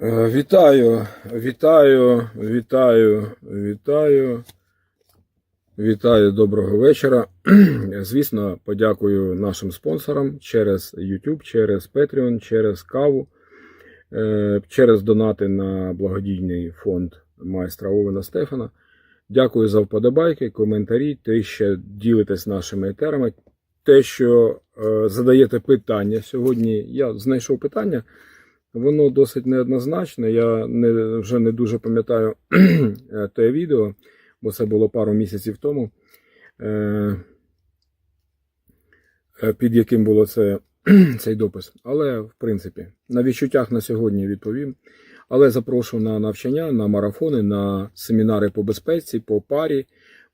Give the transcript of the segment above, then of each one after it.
Е, Вітаю, вітаю, вітаю, вітаю. Вітаю, доброго вечора. Звісно, подякую нашим спонсорам через YouTube, через Patreon, через каву, е, через донати на благодійний фонд майстра Овена Стефана. Дякую за вподобайки, коментарі, те, що ділитесь нашими етерами, те, що е, задаєте питання. Сьогодні я знайшов питання. Воно досить неоднозначне. Я не, вже не дуже пам'ятаю е, те відео, бо це було пару місяців тому, е, е, під яким було це, цей допис. Але, в принципі, на відчуттях на сьогодні відповім. Але запрошую на навчання, на марафони, на семінари по безпеці, по парі,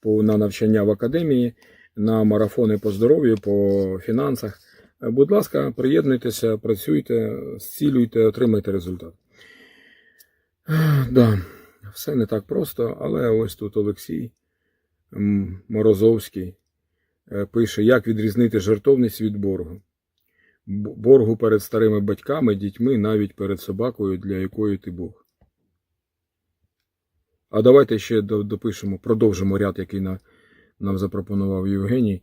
по, на навчання в академії, на марафони по здоров'ю, по фінансах. Е, Будь ласка, приєднуйтеся, працюйте, зцілюйте, отримайте результат. Да, все не так просто, але ось тут Олексій Морозовський е, пише, як відрізнити жертовність від боргу. Боргу перед старими батьками, дітьми, навіть перед собакою, для якої ти Бог. А давайте ще допишемо, продовжимо ряд, який на, нам запропонував Євгеній.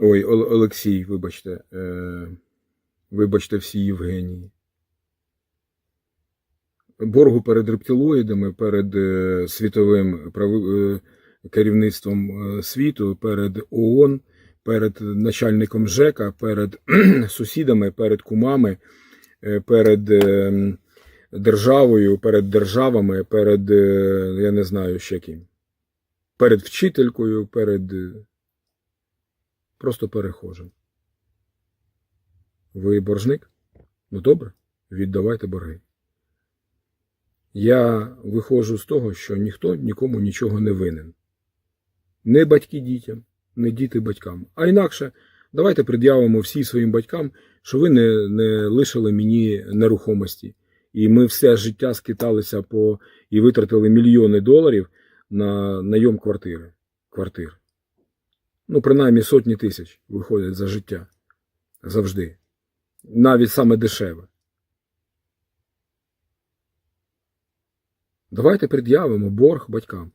Ой, Ол- Олексій, вибачте. Е, вибачте всі Євгенії. Боргу перед рептилоїдами, перед е, світовим е, керівництвом е, світу, перед ООН, перед начальником ЖЕКа, перед сусідами, перед кумами, перед державою, перед державами, перед, я не знаю ще ким, перед вчителькою, перед. Просто перехожим. Ви боржник? Ну добре, віддавайте борги. Я виходжу з того, що ніхто нікому нічого не винен. Не батьки дітям, не діти батькам. А інакше давайте пред'явимо всі своїм батькам, що ви не, не лишили мені нерухомості. І ми все життя скиталися по і витратили мільйони доларів на найом квартири. квартир. Ну, принаймні сотні тисяч виходять за життя. Завжди. Навіть саме дешеве. Давайте пред'явимо борг батькам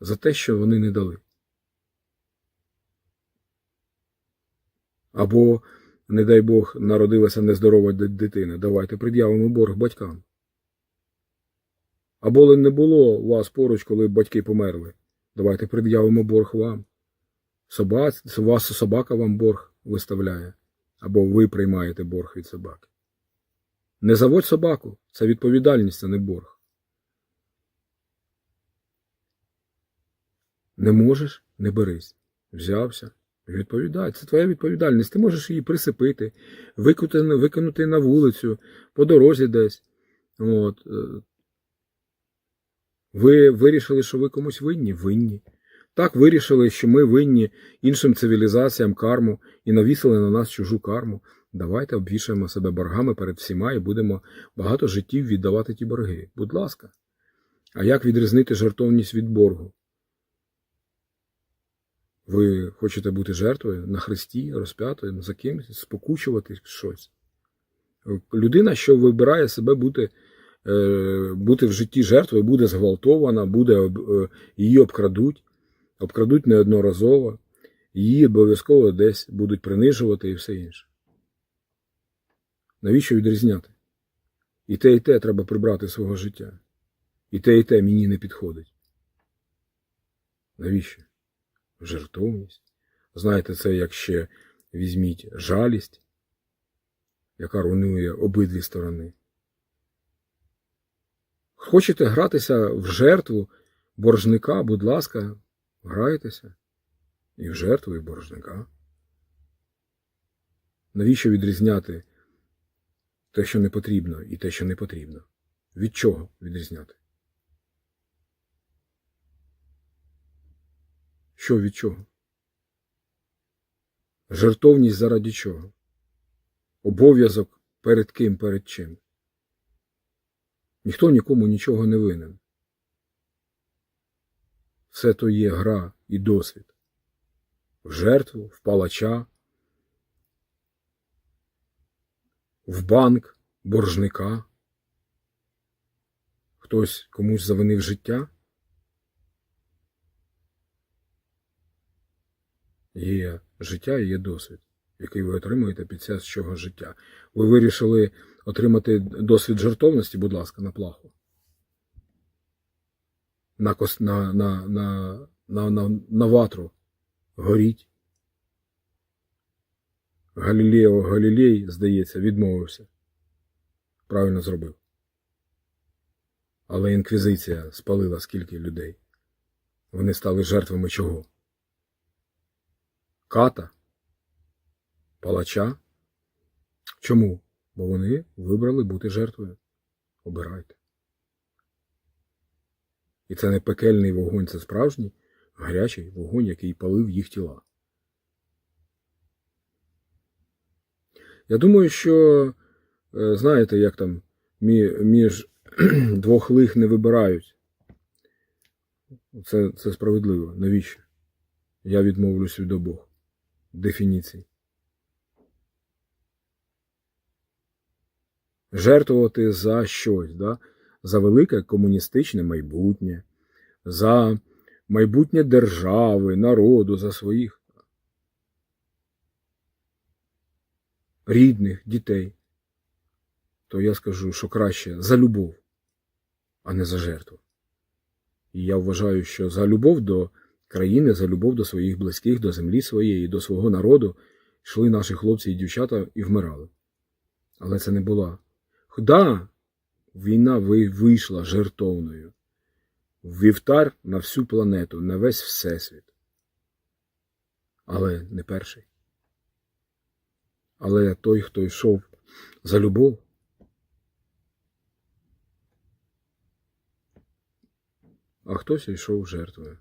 за те, що вони не дали. Або, не дай Бог, народилася нездорова дитина. Давайте пред'явимо борг батькам. Або не було вас поруч, коли батьки померли. Давайте пред'явимо борг вам. Собац, вас собака вам борг виставляє, або ви приймаєте борг від собаки. Не заводь собаку, це відповідальність, а не борг. Не можеш, не берись. Взявся. Відповідай, це твоя відповідальність. Ти можеш її присипити, викинути, викинути на вулицю, по дорозі десь. От. е. Ви вирішили, що ви комусь винні? Винні. Так вирішили, що ми винні іншим цивілізаціям карму і навісили на нас чужу карму. Давайте обвішаємо себе боргами перед всіма і будемо багато життів віддавати ті борги. Будь ласка. А як відрізнити жертовність від боргу? Ви хочете бути жертвою на хресті, розп'ятою, за кимось, спокучувати щось. Людина, що вибирає себе бути, е, бути в житті жертвою, буде зґвалтована, буде, е, її обкрадуть обкрадуть неодноразово, її обов'язково десь будуть принижувати і все інше. Навіщо відрізняти? І те, і те треба прибрати свого життя. І те, і те мені не підходить. Навіщо? Жертовність. Знаєте, це як ще візьміть жалість, яка руйнує обидві сторони. Хочете гратися в жертву боржника, будь ласка, грайтеся. І в жертву, і в боржника. Навіщо відрізняти те, що не потрібно, і те, що не потрібно? Від чого відрізняти? Що від чого? Жертовність заради чого? Обов'язок перед ким, перед чим? Ніхто нікому нічого не винен. Все то є гра і досвід. В жертву, в палача, в банк, боржника. хтось комусь завинив життя. Є життя і є досвід, який ви отримуєте під час цього життя. Ви вирішили отримати досвід жертовності, будь ласка, на плаху. На, на, на, на, на, на ватру. Горіть. Галілео Галілей, здається, відмовився. Правильно зробив. Але інквізиція спалила скільки людей. Вони стали жертвами чого? Ката? Палача? Чому? Бо вони вибрали бути жертвою. Обирайте. І це не пекельний вогонь, це справжній гарячий вогонь, який палив їх тіла. Я думаю, що, е, знаєте, як там між двох лих не вибирають. Це, це справедливо. Навіщо? Я відмовлюсь від обох дефініцій. Жертвувати за щось, да? За велике комуністичне майбутнє, за майбутнє держави, народу, за своїх рідних, дітей, то я скажу, що краще за любов, а не за жертву. І я вважаю, що за любов до країни, за любов до своїх близьких, до землі своєї, до свого народу йшли наші хлопці і дівчата і вмирали. Але це не була. Да, війна вийшла жертовною. Вівтар на всю планету, на весь всесвіт. Але не перший. Але той, хто йшов за любов, а хтось йшов жертвою.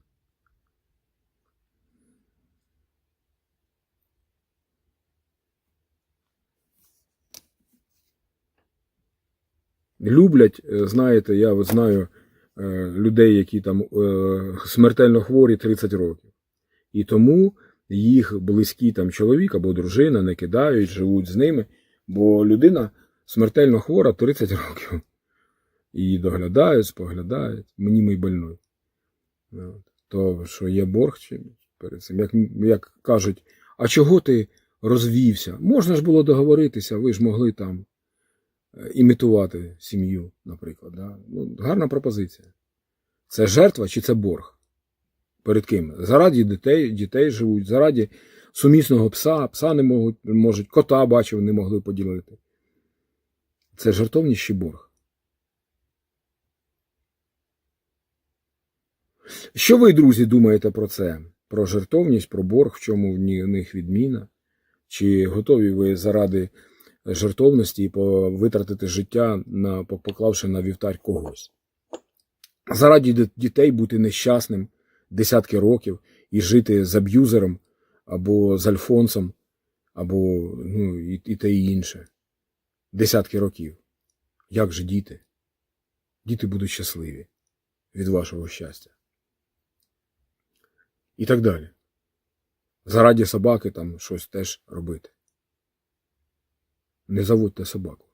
Люблять, е, знаєте, я знаю е, людей, які там е, смертельно хворі 30 років. І тому їх близький там чоловік або дружина не кидають, живуть з ними, бо людина смертельно хвора 30 років. І доглядають, споглядають, мені мій больной. То, що є борг чи перед цим, як, як кажуть, а чого ти розвівся? Можна ж було договоритися, ви ж могли там імітувати сім'ю, наприклад. Да? Ну, гарна пропозиція. Це жертва чи це борг? Перед ким? Зараді дітей, дітей живуть, зараді сумісного пса, пса не можуть, можуть, кота бачив, не могли поділити. Це жертовність чи борг. Що ви, друзі, думаєте про це? Про жертовність, про борг, в чому в них відміна? Чи готові ви заради жертовності по- витратити життя, на, поклавши на вівтар когось? Заради дітей бути нещасним десятки років і жити з аб'юзером або з Альфонсом, або ну, і, і те і інше. Десятки років. Як же діти? Діти будуть щасливі від вашого щастя. І так далі. Зараді собаки там щось теж робити. Не заводьте собаку.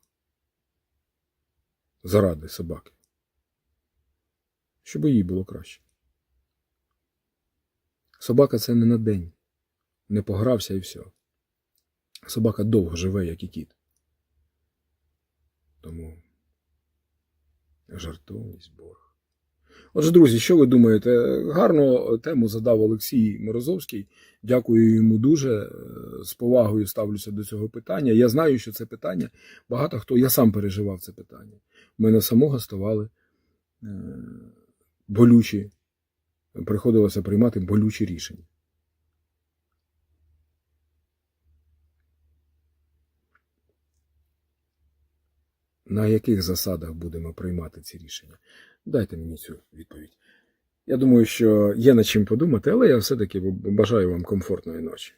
Заради собаки. Щоб їй було краще. Собака це не на день. Не погрався і все. Собака довго живе, як і кіт. Тому жартовність Бог. Отже, друзі, що ви думаєте? Гарну тему задав Олексій Морозовський. Дякую йому дуже. Е, З повагою ставлюся до цього питання. Я знаю, що це питання. Багато хто я сам переживав це питання. У мене самого ставали е, болючі, приходилося приймати болючі рішення. На яких засадах будемо приймати ці рішення? Дайте мені цю відповідь. Я думаю, що є над чим подумати, але я все-таки бажаю вам комфортної ночі.